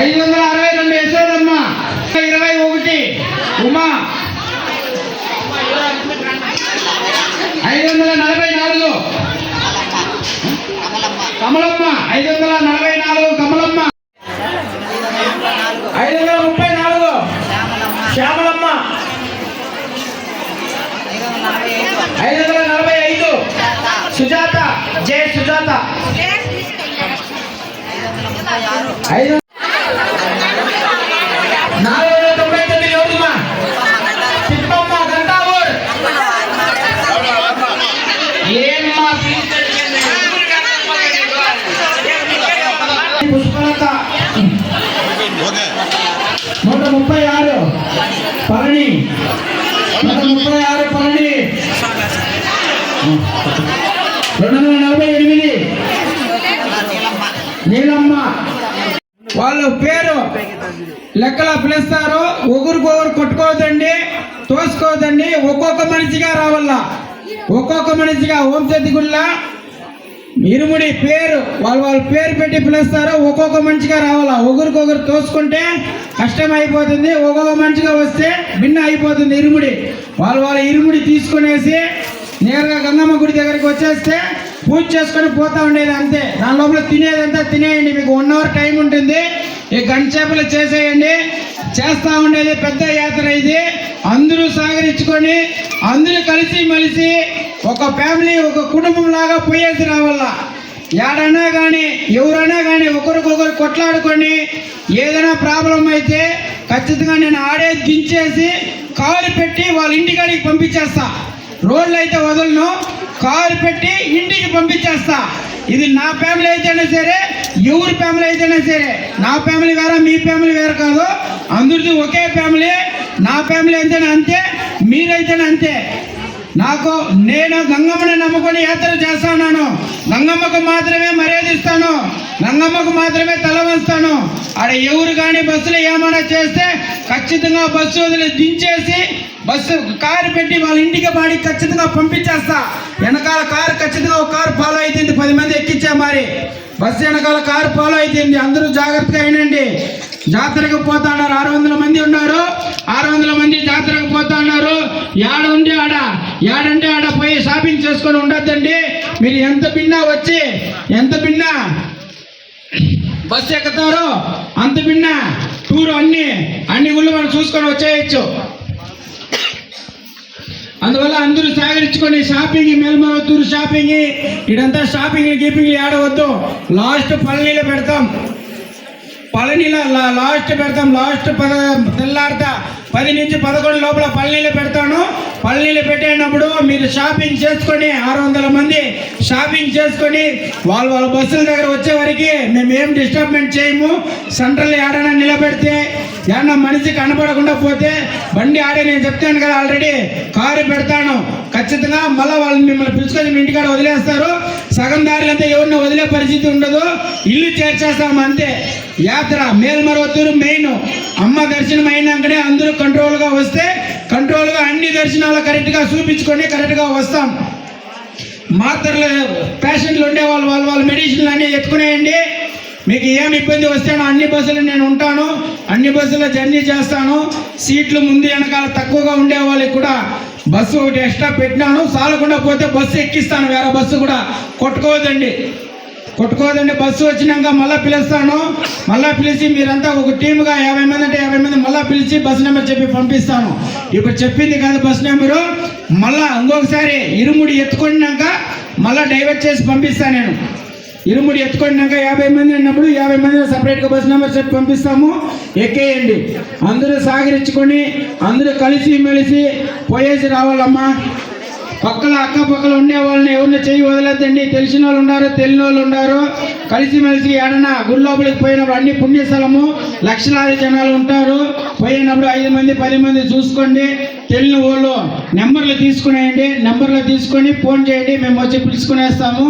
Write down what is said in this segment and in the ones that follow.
ఐదు వందల అరవై రెండు యశోదమ్మ. ఇరవై ఒకటి. ఉమా. ఐదు వందల నలభై నాలుగు. కమలమ్మ. ఐదు వందల నలభై నాలుగు. కమలమ్మ. ఐదు వందల ముప్పై నాలుగు. శ్యామలమ్మ. ఐదు వందల నలభై ఐదు. సుజాత. జయ సుజాత. ఐదు నాలుగు వందల తొంభై తొమ్మిది ఎవరమ్మా తిప్పమ్మ గంటావూర్ ఏమ్మా పుష్పలత నూట ముప్పై ఆరు పళని నూట ముప్పై ఆరు రెండు వందల నలభై ఎనిమిది. నీలమ్మ. వాళ్ళ పేరు లెక్కలా పిలుస్తారు. ఒకరికొకరు కొట్టుకోవద్దండి తోసుకోవద్దండి. ఒక్కొక్క మనిషిగా రావాల ఒక్కొక్క మనిషిగా ఓం శక్తి గుళ్ళ. ఇరుముడి పేరు వాళ్ళు వాళ్ళ పేరు పెట్టి పిలుస్తారు? ఒక్కొక్క మంచిగా రావాలా? ఒకరికొకరు తోసుకుంటే కష్టం అయిపోతుంది. ఒక్కొక్క మంచిగా వస్తే భిన్న అయిపోతుంది ఇరుముడి. వాళ్ళు వాళ్ళ ఇరుముడి తీసుకునేసి నేరుగా గంగమ్మ గుడి దగ్గరికి వచ్చేస్తే పూజ చేసుకొని పోతా ఉండేది అంతే. దాని లోపల తినేదంతా తినేయండి. మీకు వన్ అవర్ టైం ఉంటుంది. ఈ గంట చేపలు చేసేయండి. చేస్తూ ఉండేది పెద్ద యాత్ర ఇది. అందరూ సహకరించుకొని అందరూ కలిసి మెలిసి ఒక ఫ్యామిలీ ఒక కుటుంబం లాగా పోయేసి రావాల ఏడైనా కానీ ఎవరైనా కానీ ఒకరికొకరు కొట్లాడుకొని ఏదైనా ప్రాబ్లం అయితే ఖచ్చితంగా నేను ఆడే దించేసి కారు పెట్టి వాళ్ళ ఇంటికాడికి పంపించేస్తా. రోడ్లు అయితే వదలను కారు పెట్టి ఇంటికి పంపించేస్తా. ఇది నా ఫ్యామిలీ అయితేనే సరే ఎవరి ఫ్యామిలీ అయితేనే సరే. నా ఫ్యామిలీ వేరే మీ ఫ్యామిలీ వేరే కాదు. అందరిది ఒకే ఫ్యామిలీ. నా ఫ్యామిలీ అయితేనే అంతే? మీరైతేనే అంతే. నాకు నేను గంగమ్మని నమ్ముకొని యాత్ర చేస్తున్నాను. గంగమ్మకు మాత్రమే మర్యాద ఇస్తాను. గంగమ్మకు మాత్రమే తల వంచుతాను. ఆడ ఎవరు కానీ బస్సులు ఏమైనా చేస్తే ఖచ్చితంగా బస్సు వదిలి దించేసి బస్సు కారు పెట్టి వాళ్ళ ఇంటికి పాడి ఖచ్చితంగా పంపించేస్తా. వెనకాల కారు ఖచ్చితంగా ఒక కారు ఫాలో అవుతుంది పది మంది ఎక్కించా మరి. బస్సు వెనకాల కారు ఫాలో అవుతుంది అందరూ జాగ్రత్తగా అయినండి. జాతరకు పోతున్నారు. ఆరు వందల మంది ఉన్నారు. ఆరు వందల మంది జాతరకు పోతున్నారు. యాడ ఉండి ఆడ యాడంటే ఆడ పోయి షాపింగ్ చేసుకొని ఉండొద్దండి. మీరు ఎంత బిన్నా వచ్చి ఎంత పిన్నా బస్సు ఎక్కుతారో అంత పిన్నా టూర్ అన్ని అన్ని గుళ్ళు మనం చూసుకొని వచ్చేయచ్చు. అందువల్ల అందరూ సహకరించుకొని షాపింగ్ మేల్మవత్తూరు షాపింగ్ ఇదంతా షాపింగ్ గీపింగ్ ఆడవద్దు. లాస్ట్ పళనిలో పెడతాం. పళనిలో లాస్ట్ పెడతాం. లాస్ట్ పద పది నుంచి పదకొండు లోపల పల్లీలు పెడతాను. పల్లీలు పెట్టేటప్పుడు మీరు షాపింగ్ చేసుకొని ఆరు వందల మంది షాపింగ్ చేసుకొని వాళ్ళ వాళ్ళ బస్సుల దగ్గర వచ్చే వరకు మేము ఏం డిస్టర్బెంట్ చేయము. సెంట్రల్ ఏడైనా నిలబెడితే ఏమన్నా మనిషి కనపడకుండా పోతే బండి ఆడే నేను చెప్తాను కదా ఆల్రెడీ. కారు పెడతాను. ఖచ్చితంగా మళ్ళీ వాళ్ళు మిమ్మల్ని పిలుచుకొని మీ ఇంటికాడ వదిలేస్తారు. సగం దారిలంతా ఎవరిని వదిలే పరిస్థితి ఉండదు. ఇల్లు చేర్చేస్తాము అంతే. యాత్ర మేల్మరవత్తూరు మెయిన్. అమ్మ దర్శనం అయినాకనే అందరూ కంట్రోల్గా వస్తే కంట్రోల్గా అన్ని దర్శనాలు కరెక్ట్గా చూపించుకొని కరెక్ట్గా వస్తాం. మాత్రలు పేషెంట్లు ఉండే వాళ్ళు వాళ్ళు వాళ్ళ మెడిసిన్లు అన్నీ ఎత్తుకునేయండి. మీకు ఏమి ఇబ్బంది వస్తేనో అన్ని బస్సులు నేను ఉంటాను. అన్ని బస్సులో జర్నీ చేస్తాను. సీట్లు ముందు వెనకాల తక్కువగా ఉండే వాళ్ళకి కూడా బస్సు ఒకటి ఎక్స్ట్రా పెట్టినాను. సాలకుండా పోతే బస్సు ఎక్కిస్తాను. వేరే బస్సు కూడా కొట్టుకోవద్దండి. కొట్టుకోదండి. బస్సు వచ్చినాక మళ్ళీ పిలుస్తాను. మళ్ళీ పిలిచి మీరంతా ఒక టీముగా యాభై మంది అంటే యాభై మంది మళ్ళీ పిలిచి బస్ నెంబర్ చెప్పి పంపిస్తాను. ఇప్పుడు చెప్పింది కాదు బస్ నెంబరు. మళ్ళా ఇంకొకసారి ఇరుముడి ఎత్తుకున్నాక మళ్ళీ డైవర్ట్ చేసి పంపిస్తాను నేను. ఇరుముడి ఎత్తుకొనినాక యాభై మంది అన్నప్పుడు యాభై మంది సపరేట్గా బస్ నెంబర్ చెప్పి పంపిస్తాము. ఎక్కేయండి. అందరూ సాగరించుకొని అందరూ కలిసి మెలిసి పోయేసి రావాలమ్మా. పక్కల అక్కపక్కల ఉండే వాళ్ళని ఎవరిని చెయ్యి వదలద్దండి. తెలిసిన వాళ్ళు ఉన్నారు తెలియని వాళ్ళు ఉన్నారు కలిసిమెలిసి ఏడన్నా గుడి లోపలికి పోయినప్పుడు అన్ని పుణ్యస్థలము లక్షలాది జనాలు ఉంటారు. పోయినప్పుడు ఐదు మంది పది మంది చూసుకోండి. తెలియని వాళ్ళు నెంబర్లు తీసుకునేయండి. నెంబర్లు తీసుకొని ఫోన్ చేయండి. మేము వచ్చి పిలుచుకునేస్తాము.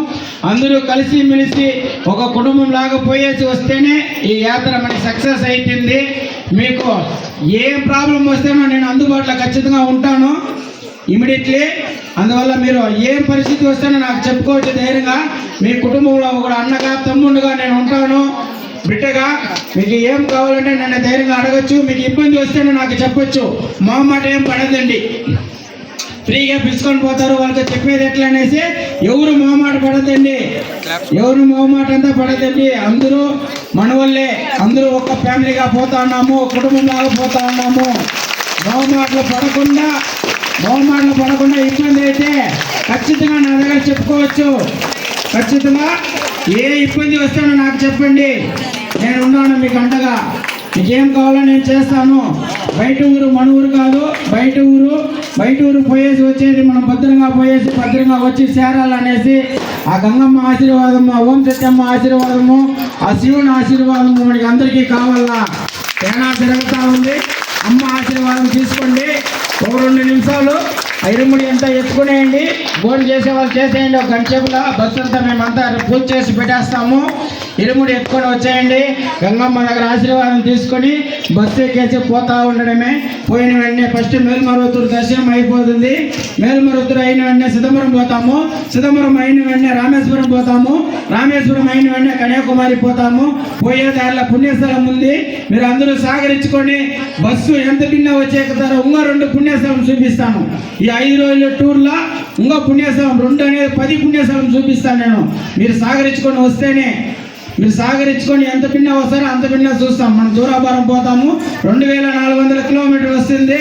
అందరూ కలిసి మెలిసి ఒక కుటుంబం లాగా పోయేసి వస్తేనే ఈ యాత్ర మనకి సక్సెస్ అయిపోయింది మీకు ఏ ప్రాబ్లం వస్తేనో నేను అందుబాటులో ఖచ్చితంగా ఉంటాను. ఇమీడియట్లీ అందువల్ల మీరు ఏం పరిస్థితి వస్తేనే నాకు చెప్పుకోవచ్చు ధైర్యంగా. మీ కుటుంబంలో ఒక అన్నగా తమ్ముడుగా నేను ఉంటాను. బిడ్డగా మీకు ఏం కావాలంటే నన్ను ధైర్యంగా అడగచ్చు. మీకు ఇబ్బంది వస్తేనే నాకు చెప్పొచ్చు. మా మాట ఏం పడదండి ఫ్రీగా పిలుచుకొని పోతారు. వాళ్ళకి చెప్పేది ఎట్లా అనేసి ఎవరు మొహమాట పడదండి ఎవరు మొహమాట అంతా పడదండి అందరూ మన వల్లే అందరూ ఒక ఫ్యామిలీగా పోతా ఉన్నాము. కుటుంబంలాగా పోతా ఉన్నాము. మొహమాటలు పడకుండా బహుమానులు పడకుండా ఇబ్బంది అయితే ఖచ్చితంగా నా దగ్గర చెప్పుకోవచ్చు. ఖచ్చితంగా ఏ ఇబ్బంది వస్తానో నాకు చెప్పండి. నేను ఉన్నాను మీకు అండగా మీకు ఏం కావాలో నేను చేస్తాను. బయట ఊరు మన ఊరు కాదు బయట ఊరు బయట ఊరు పోయేసి వచ్చేది మనం భద్రంగా పోయేసి భద్రంగా వచ్చి చేరాలనేసి ఆ గంగమ్మ ఆశీర్వాదము ఓం సత్యమ్మ ఆశీర్వాదము ఆ శివుని ఆశీర్వాదము మనకి అందరికీ కావాలా? తేడా జరుగుతూ ఉంది అమ్మ ఆశీర్వాదం తీసుకోండి ఒక రెండు ఐరుముడి అంతా ఎత్తుకునేయండి. భోజనం చేసే వాళ్ళు చేసేయండి. ఒక గంట సేపులో బస్సు అంతా మేమంతా పూజ చేసి పెట్టేస్తాము. ఇరుముడు ఎత్తుకొని వచ్చేయండి. గంగమ్మ దగ్గర ఆశీర్వాదం తీసుకొని బస్సు ఎక్కేసి పోతా ఉండడమే. పోయిన వెంటనే ఫస్ట్ మేల్మరుతురు దర్శనం అయిపోతుంది. మేల్మరుతురు అయిన వెంటనే సిదంబరం పోతాము. సిదంబరం అయిన వెంటనే రామేశ్వరం పోతాము. రామేశ్వరం అయిన వెంటనే కన్యాకుమారి పోతాము. పోయే దారిలో పుణ్యస్థలం ఉంది. మీరు అందరూ సహకరించుకొని బస్సు ఎంత భిన్న వచ్చేకుతారో ఇంకో రెండు పుణ్యస్థలం చూపిస్తాను. ఈ ఐదు రోజుల టూర్లో ఇంకో పుణ్యస్థలం రెండు అనేది పది పుణ్యస్థలం చూపిస్తాను నేను. మీరు సహకరించుకొని వస్తేనే మీరు సాగరించుకొని ఎంత భిన్న వస్తారో అంత భిన్న చూస్తాం. మనం దూరాభారం పోతాము. రెండు వేల నాలుగు వందల కిలోమీటర్ వస్తుంది.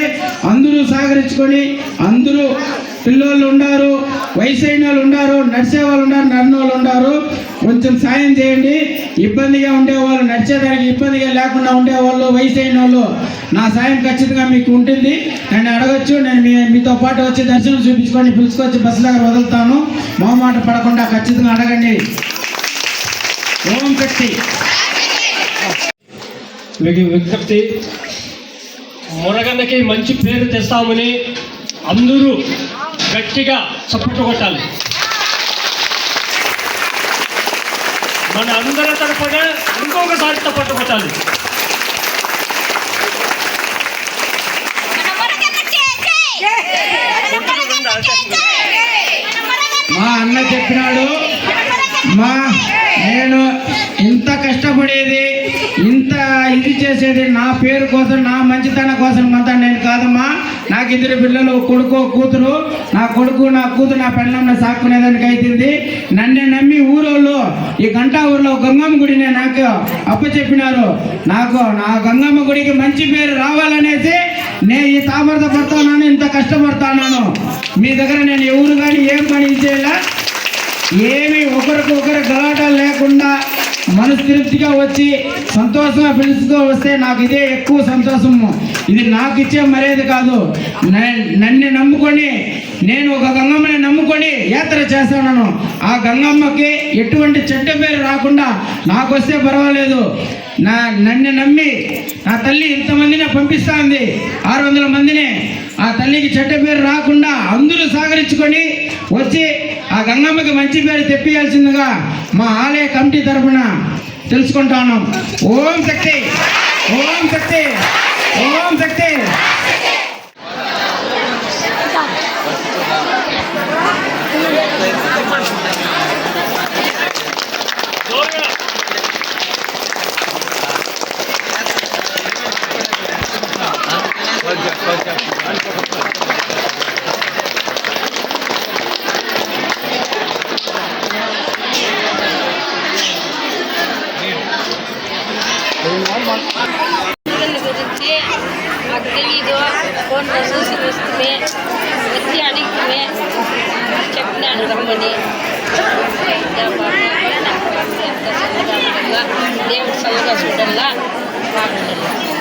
అందరూ సాగరించుకొని అందరూ పిల్లోళ్ళు ఉన్నారు వయసు అయిన వాళ్ళు ఉన్నారు నడిచే వాళ్ళు ఉన్నారు నడిన వాళ్ళు ఉన్నారు కొంచెం సాయం చేయండి. ఇబ్బందిగా ఉండేవాళ్ళు నడిచేదానికి ఇబ్బందిగా లేకుండా ఉండేవాళ్ళు వయసు అయిన వాళ్ళు నా సాయం ఖచ్చితంగా మీకు ఉంటుంది. నన్ను అడగచ్చు నేను మీ మీతో పాటు వచ్చి దర్శనం చూపించుకొని పిలుచుకొచ్చి బస్సు దగ్గర వదులుతాను. మొహమాట పడకుండా ఖచ్చితంగా అడగండి. ఓం శక్తి మీకు విజ్ఞప్తి మురగన్నకి మంచి పేరు తెస్తామని అందరూ గట్టిగా చప్పట్లు కొట్టాలి. మన అందరి తరపున ఇంకొకసారి చప్పట్లు కొట్టాలి. మా అన్న చెప్పినాడు. మా నేను పడేది? ఇంత ఇది చేసేది నా పేరు కోసం నా మంచితనం కోసం అంతా నేను కాదమ్మా. నాకు ఇద్దరు పిల్లలు కొడుకు కూతురు. నా కొడుకు నా కూతురు నా పెళ్ళంలో సాక్కునేదానికి అయితుంది. నన్ను నమ్మి ఊరోళ్ళు ఈ గంటా ఊర్లో గంగమ్మ గుడిని నాకు అప్పచెప్పినారు. నాకు నా గంగమ్మ గుడికి మంచి పేరు రావాలనేసి నేను ఈ తామరత పడుతున్నాను ఇంత కష్టపడుతున్నాను. మీ దగ్గర నేను ఎవరు కానీ ఏం పని చేయాలా. ఏమి ఒకరికి ఒకరు గలాటాలు లేకుండా మనస్తృప్తిగా వచ్చి సంతోషంగా పిలుచుకో వస్తే నాకు ఇదే ఎక్కువ సంతోషము. ఇది నాకు ఇచ్చే మర్యాద కాదు. నన్ను నమ్ముకొని నేను ఒక గంగమ్మని నమ్ముకొని యాత్ర చేస్తాను ఆ గంగమ్మకి ఎటువంటి చెడ్డ పేరు రాకుండా నాకు వస్తే పర్వాలేదు. నా నన్ను నమ్మి నా తల్లి ఇంతమందినే పంపిస్తుంది. ఆరు వందల మందిని. ఆ తల్లికి చెడ్డ పేరు రాకుండా అందరూ సహకరించుకొని వచ్చి ఆ గంగమ్మకి మంచి పేరు తెప్పియాల్సిందిగా మా ఆలయ కమిటీ తరఫున తెలుసుకుంటా ఉన్నాం. ఓం శక్తి! ఓం శక్తి! ఓం శక్తి జోరుగా పిల్లల గురించి మాకు తెలీదు ఫోన్లో చూసి వస్తే వచ్చి అడిగితే చెప్పినాడు రమ్మని ఎంత బాగా నాకు ఎంత చల్లగా ఉంటుందా దేవుడు చల్లగా చూడాలా బాగుండాలి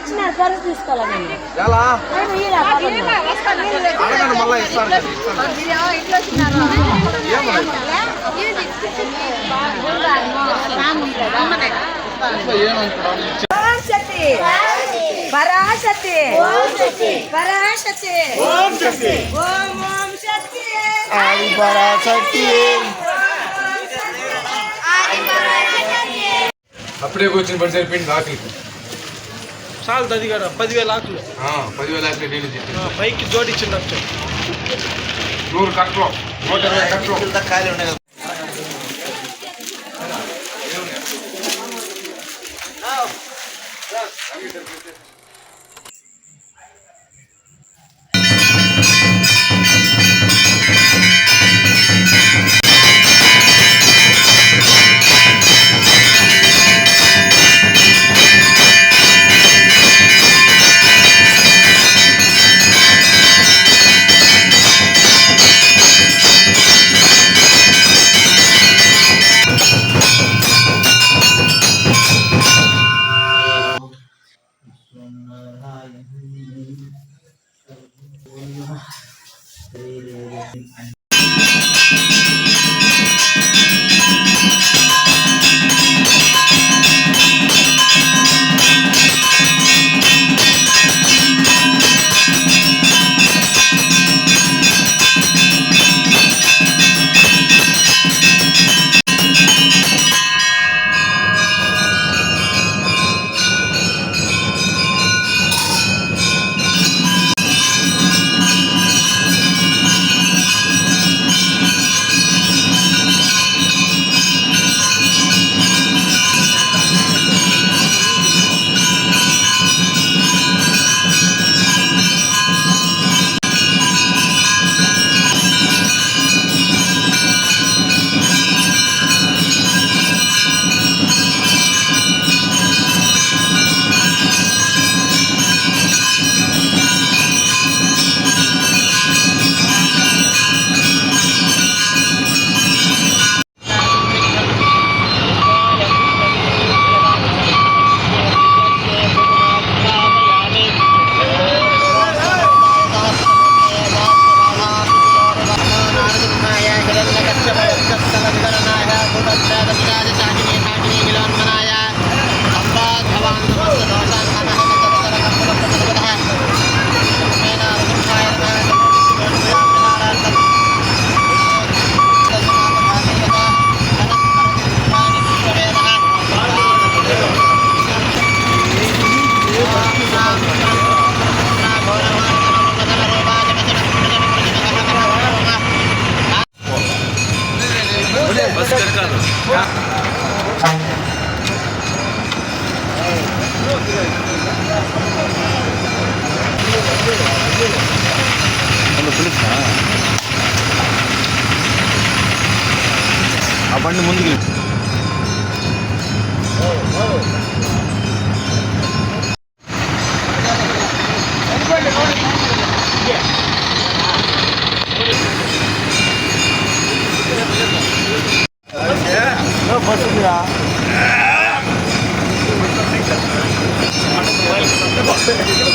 ఇచ్చిన ఎలా? అడగండి మళ్ళీ ఇస్తాను పరాశక్తి పరాశక్తి పరాశక్తి ఓం శక్తి ఓం ఓం శక్తి అప్పుడే వచ్చిన పని సరిపోయింది ఆకలి చాలు అది కదా పదివేల ఆకులు. పదివేల ఆకలి చెప్పి ఆ, పైకి జోడించినట్టు నూరు కట్టలు నూట ఇరవై కట్టలు ఆ సీట్లు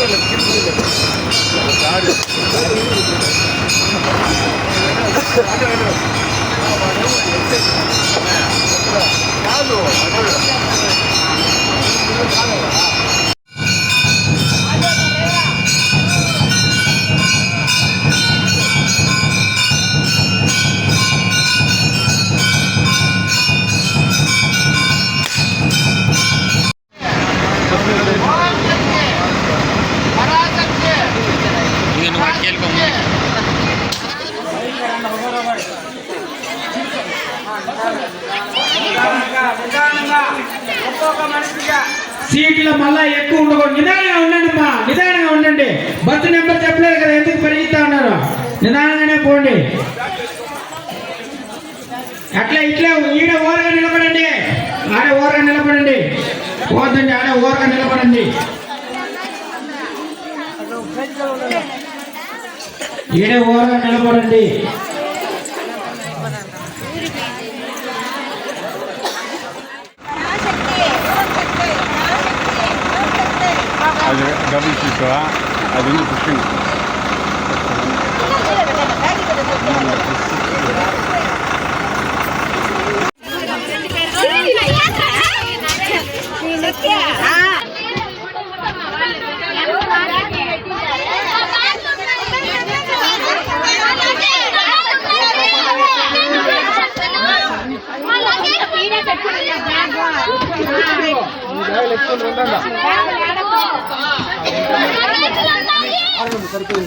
నిదానంగానే పోండి. అట్లా ఇట్లా ఈడ ఓరగా నిలబడండి. ఆడ ఓరగా నిలబడండి. పోతండి ఆడే ఓరగా నిలబడండి. ఈడే ఓరగా నిలబడండి. అది డబుల్ సీట్ అది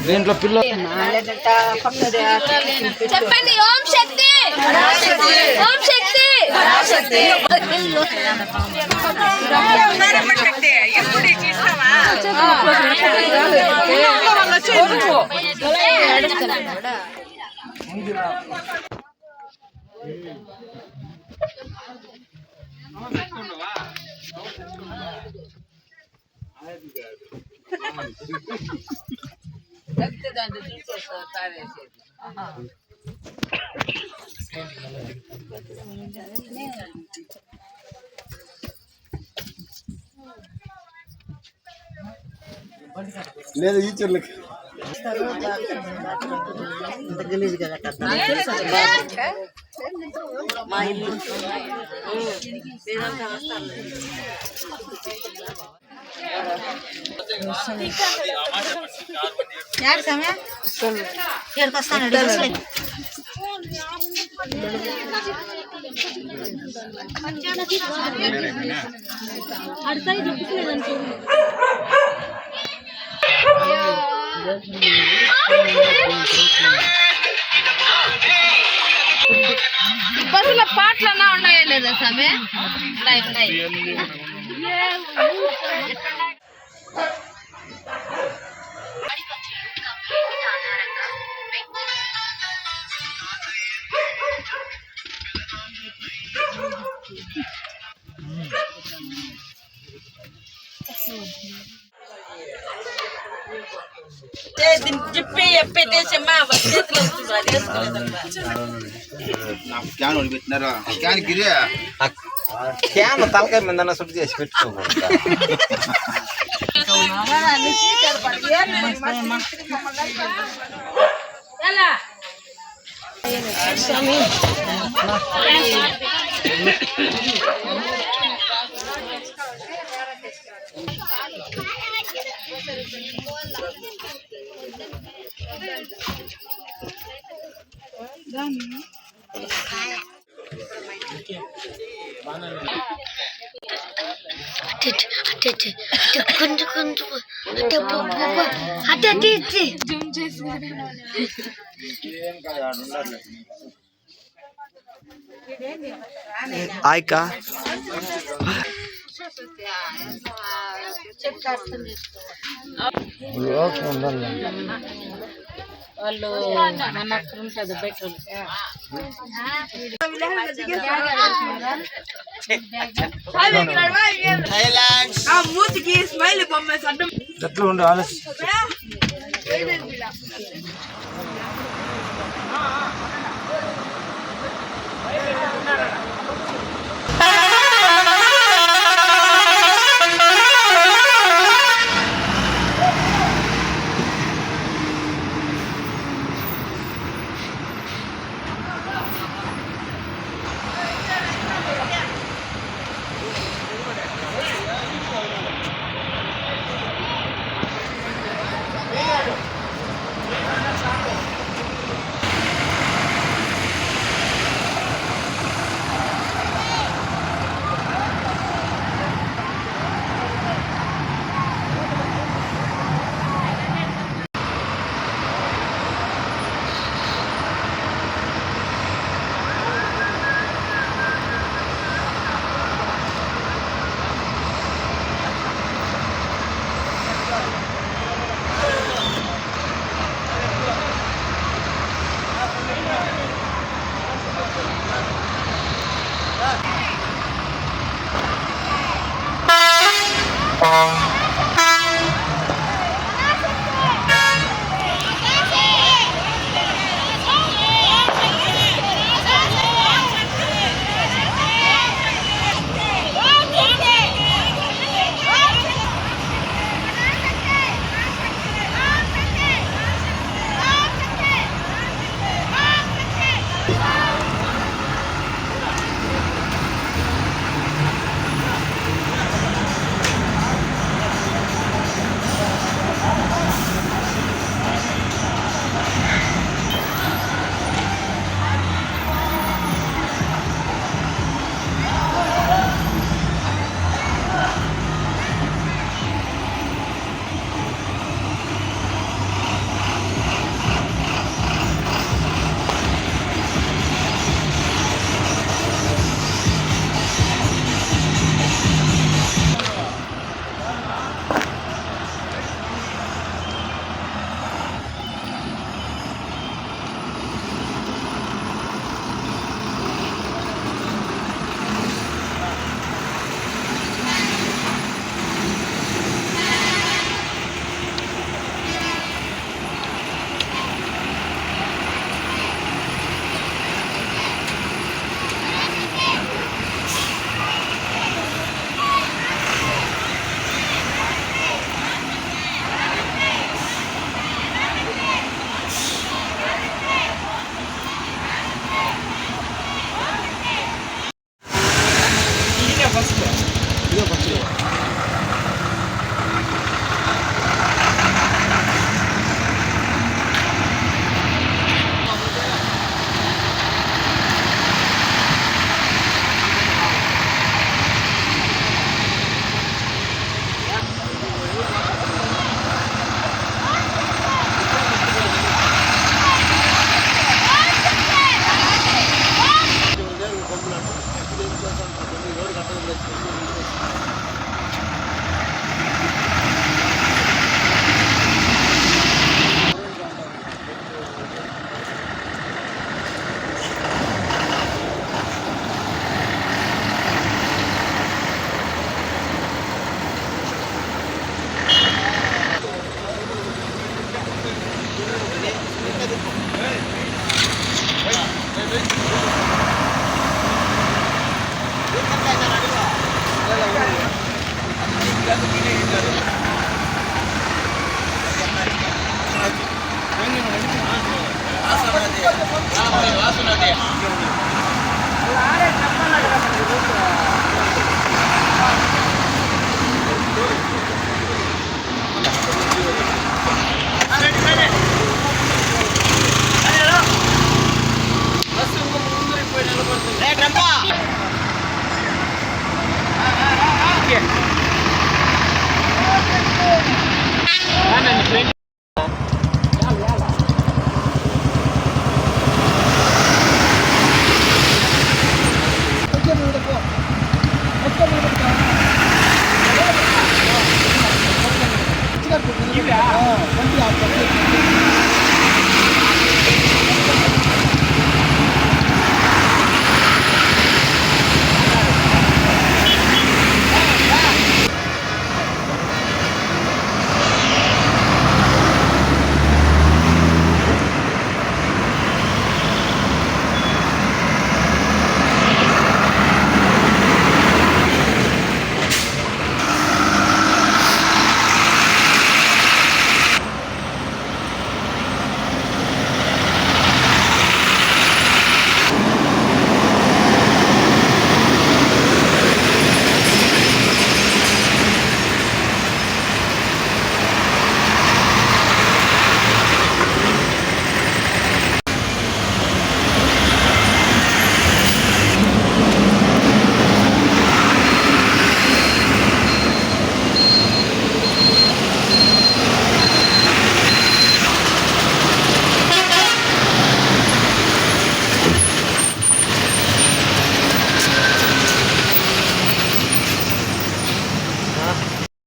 ఉంది పిల్ల చెప్పండి ఓం శక్తి ఓం శక్తి రక్తదాన్ని చూసేస్తారు తావేసేది లేదు ఈ చెల్లెకి మా ఇల్లు యాడ్ సమయం ఇక్కడికి వస్తాను బస్సులో పాటలన్నా ఉన్నాయా లేదా సమే ఉన్నాయి ఉన్నాయి చెప్పి ఎప్పెట్టేసమ్మా చేతిలో ఉంటుంది అది వేసుకునేదమ్మా క్యాన్ ఒకటి పెట్టినారా క్యాన్ గిరి క్యాన్ తలకాయ మీద సుట్టు చేసి పెట్టుకోకూడదు కొంచెం కొంచెం అటే అటే అటే జూమ్ చేసి ఆయక వాళ్ళు మన అక్కడ ఉంటుంది పెట్రోల్ ఎట్లా ఉండే ఆలోచన Hey!